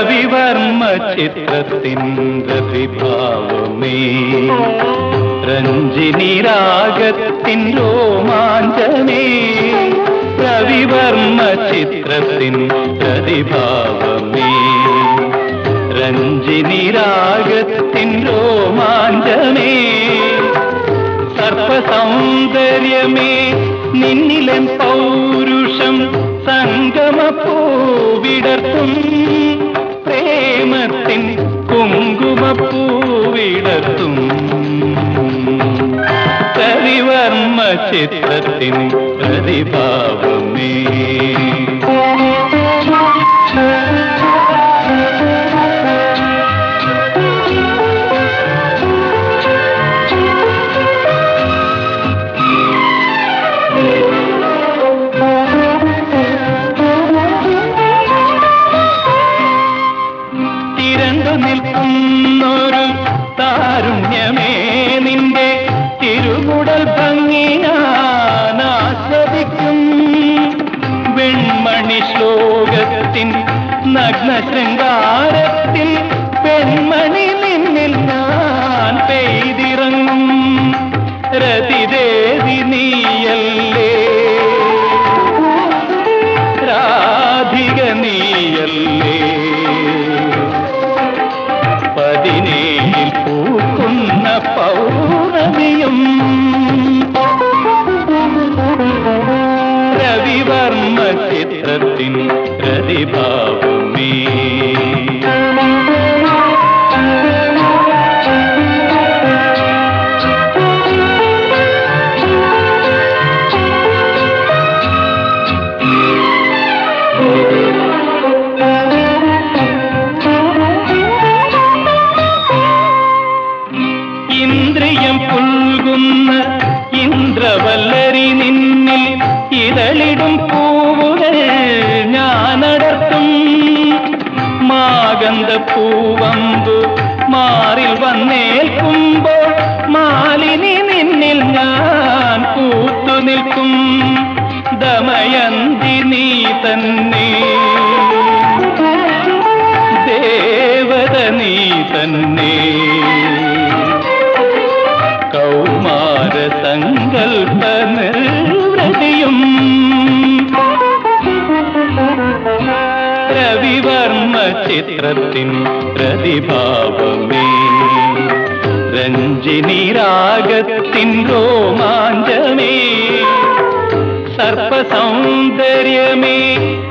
രവിവർമ്മ ചിത്രത്തിൻ പ്രതിഭാവമേ രഞ്ജിനി രാഗത്തിൻ രോമാഞ്ചമേ. രവിവർമ്മ ചിത്രത്തിൻ പ്രതിഭാവമേ രഞ്ജിനി രാഗത്തിൻ രോമാഞ്ചമേ. സർപ്പസൗന്ദര്യമേ നിന്നിലൻ പൗരുഷം സംഗമപ്പൂവിടർത്തും പ്രേമത്തിൻ കവിവർമ്മ ചിത്രത്തിൻ വെൺമണി ശ്ലോകത്തിൻ നഗ്ന ശൃംഗാരത്തിൽ പെൺമണി നിന്നിൽ ഞാൻ പെയ്തിറങ്ങും. രതിദേവി നീയല്ലേ? രാധിക നീയല്ലേ? പതിനേഴിൽ പൂക്കുന്ന പൗർണമിയും ചിത്രത്തിൻ പ്രതിഭാവമേ ഇന്ദ്രിയം പുൽകുന്ന ഇന്ദ്രവല്ലരി നിന്നിൽ ഇതളിടും പൂവുകൾ പൂവമ്പു. മാറിൽ വന്നേൽക്കുമ്പോൾ മാലിനി നിന്നിൽ ഞാൻ കൂത്തു നിൽക്കും ദമയന്തി നീ തന്നെ ചിത്രത്തിൻ പ്രതിഭാവമേ. രഞ്ജിനി രാഗത്തിൻ രോമാഞ്ചമേ. സർപ്പസൗന്ദര്യമേ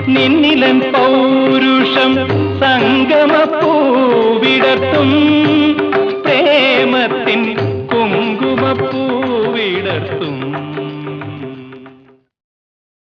നിന്നിലൻ പൗരുഷം സംഗമപ്പൂവിടത്തും പ്രേമത്തിൻ കുങ്കുമപ്പൂ